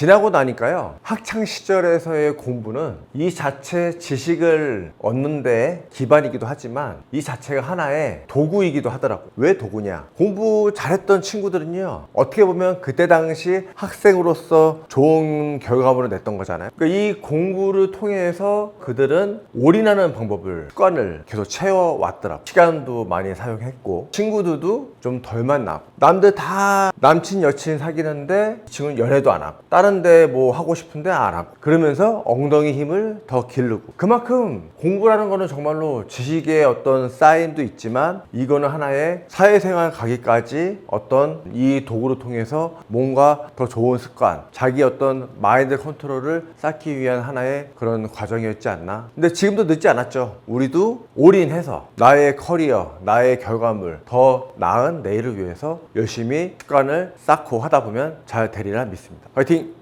지나고 나니까요. 학창 시절에서의 공부는 이 자체 지식을 얻는 데 기반이기도 하지만 이 자체가 하나의 도구이기도 하더라고요. 왜 도구냐? 공부 잘했던 친구들은요. 어떻게 보면 그때 당시 학생으로서 좋은 결과물을 냈던 거잖아요. 그러니까 이 공부를 통해서 그들은 올인하는 방법을 습관을 계속 채워왔더라고요. 시간도 많이 사용했고 친구들도 좀 덜 만나고 남들 다 남친 여친 사귀는데 이 친구는 연애도 안 하고 다른 데 뭐 하고 싶은데 안 하고. 그러면서 엉덩이 힘을 더 기르고. 그만큼 공부라는 거는 정말로 지식의 어떤 쌓임도 있지만 이거는 하나의 사회생활 가기까지 어떤 이 도구를 통해서 뭔가 더 좋은 습관 자기 어떤 마인드 컨트롤을 쌓기 위한 하나의 그런 과정이었지 않나. 근데 지금도 늦지 않았죠. 우리도 올인해서 나의 커리어 나의 결과물 더 나은 내일을 위해서 열심히 습관을 쌓고 하다 보면 잘 되리라 믿습니다. 화이팅